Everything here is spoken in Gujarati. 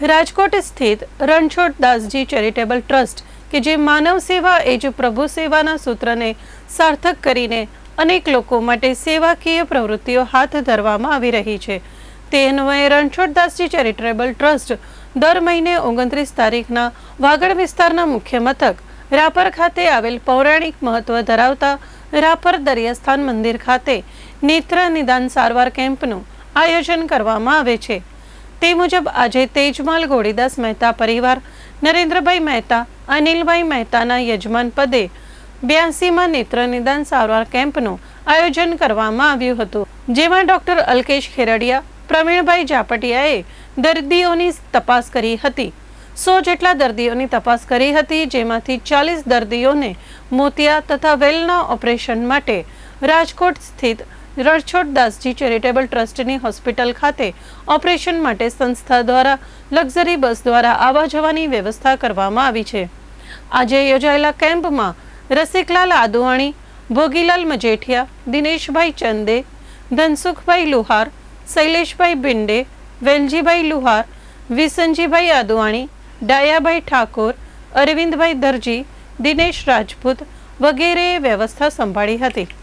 રાજકોટ સ્થિત રણછોડ દાસજી ચેરિટેબલ ટ્રસ્ટ, કે જે માનવ સેવા એ જ પ્રભુ સેવાના સૂત્રને સાર્થક કરીને અનેક લોકો માટે સેવાકીય પ્રવૃત્તિઓ હાથ ધરવામાં આવી રહી છે. તે અન્વયે રણછોડદાસજી ચેરિટેબલ ટ્રસ્ટ દર મહિને ઓગણત્રીસ તારીખના વાગડ વિસ્તારના મુખ્ય મથક, રાપર ખાતે આવેલ પૌરાણિક મહત્વ ધરાવતા રાપર દરિયાસ્થાન મંદિર ખાતે નેત્ર નિદાન સારવાર કેમ્પનું આયોજન કરવામાં આવે છે. તે મુજબ આજે તેજમાલ ગોળીદાસ મહેતા પરિવાર, નરેન્દ્રભાઈ મહેતા, અનિલભાઈ મહેતાના યજમાન પદે બ્યાસીમાં નેત્ર નિદાન સારવાર કેમ્પનું આયોજન કરવામાં આવ્યું હતું. જેમાં ડોક્ટર અલ્કેશ ખેરડિયા, પ્રવીણભાઈ જાપટિયાએ દર્દીઓની તપાસ કરી હતી. સો જેટલા દર્દીઓની તપાસ કરી હતી, જેમાંથી ચાલીસ દર્દીઓને મોતિયા તથા વેલના ઓપરેશન માટે રાજકોટ સ્થિત રણછોડદાસજી ચેરિટેબલ ટ્રસ્ટની હોસ્પિટલ ખાતે ઓપરેશન માટે સંસ્થા દ્વારા લક્ઝરી બસ દ્વારા આવવા જવાની વ્યવસ્થા કરવામાં આવી છે. આજે યોજાયેલા કેમ્પમાં રસિકલાલ આદુવાણી, ભોગીલાલ મજેઠિયા, દિનેશભાઈ ચંદે, ધનસુખભાઈ લુહાર, શૈલેષભાઈ બિંડે વેલજીભાઈ લુહાર, વિસનજીભાઈ આદુવાણી, ડાયાભાઈ ઠાકોર, અરવિંદભાઈ દરજી, દિનેશ રાજપૂત વગેરેએ વ્યવસ્થા સંભાળી હતી.